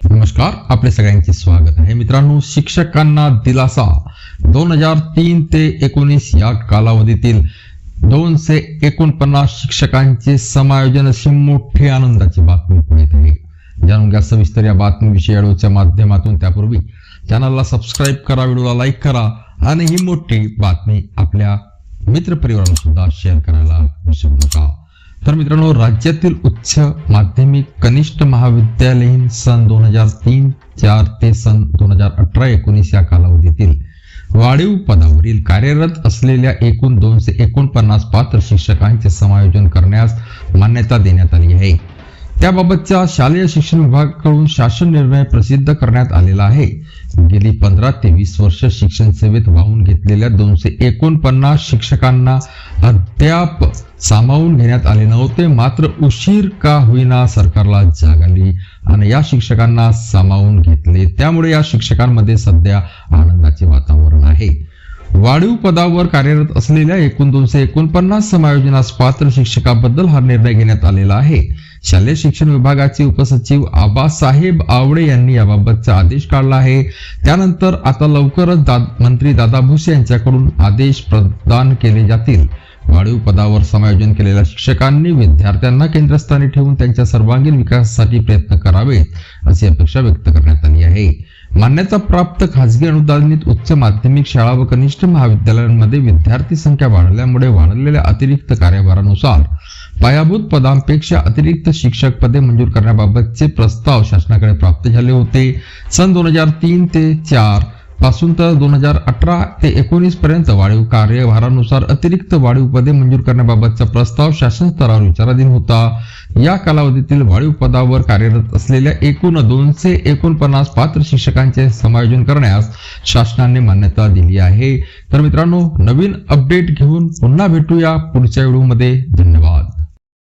नमस्कार आपले सगळ्यांचे स्वागत आहे. मित्रांनो शिक्षकांना दिलासा. दोन हजार तीन ते एकोणीस या कालावधीतील दोनशे एकोणपन्नास शिक्षकांचे समायोजन अशी मोठी आनंदाची बातमी पुढे आहे. जाणून घ्या सविस्तर या बातमीविषयी व्हिडिओच्या माध्यमातून. त्यापूर्वी चॅनलला सबस्क्राईब करा व्हिडिओला लाईक करा आणि ही मोठी बातमी आपल्या मित्रपरिवाराला सुद्धा शेअर करायला विसरू नका. तर मित्रांनो राज्यातील उच्च माध्यमिक कनिष्ठ महाविद्यालयीन सन दोन हजार तीन चार ते सन दोन हजार अठरा एकोणीस या कालावधीतील वाढीव पदावरील कार्यरत असलेल्या एकूण दोनशे एकोणपन्नास पात्र शिक्षकांचे समायोजन करण्यास मान्यता देण्यात आली आहे. त्याबाबतचा शालेय शिक्षण विभागाकडून शासन निर्णय प्रसिद्ध करण्यात आलेला आहे. गेली पंधरा ते वीस वर्ष शिक्षण सेवेत वाहून घेतलेल्या दोनशे एकोणपन्नास शिक्षकांना अद्याप सामावून घेण्यात आले नव्हते. मात्र उशीर का होईना सरकारला जाग आली आणि या शिक्षकांना सामावून घेतले. त्यामुळे या शिक्षकांमध्ये सध्या आनंदाचे वातावरण आहे. वाढीव पदावर कार्यरत असलेल्या एकूण दोनशे एकोणपन्नास समायोजनास पात्र शिक्षकाबद्दल हा निर्णय घेण्यात आलेला आहे. शालेय शिक्षण विभागाचे उपसचिव आबासाहेब आवडे यांनी याबाबतचा आदेश काढला आहे. त्यानंतर आता लवकरच दा, मंत्री दादा भुसे यांच्याकडून आदेश प्रदान केले जातील. वाढीव पदावर समायोजन केलेल्या शिक्षकांनी विद्यार्थ्यांना केंद्रस्थानी ठेवून त्यांच्या सर्वांगीण विकासासाठी प्रयत्न करावेत अशी अपेक्षा व्यक्त करण्यात आली आहे. मान्यता प्राप्त खासगी अनुदानित उच्च माध्यमिक शाळा व कनिष्ठ महाविद्यालयांमध्ये विद्यार्थी संख्या वाढल्यामुळे वाढलेल्या अतिरिक्त कार्यभारानुसार पायाभूत पदांपेक्षा अतिरिक्त शिक्षक पदे मंजूर करण्याबाबतचे प्रस्ताव शासनाकडे प्राप्त झाले होते. सन दोन हजार तीन ते चार पासून तर दोन हजार अठरा ते एकोणीस पर्यंत वाढीव कार्यभारानुसार अतिरिक्त वाढीव पदे मंजूर करण्याबाबतचा प्रस्ताव शासन स्तरावर विचाराधीन होता. या कालावधीतील वाढीव पदावर कार्यरत असलेल्या एकूण दोनशे एकोणपन्नास पात्र शिक्षकांचे समायोजन करण्यास शासनाने मान्यता दिली आहे. तर मित्रांनो नवीन अपडेट घेऊन पुन्हा भेटूया पुढच्या व्हिडिओमध्ये. धन्यवाद.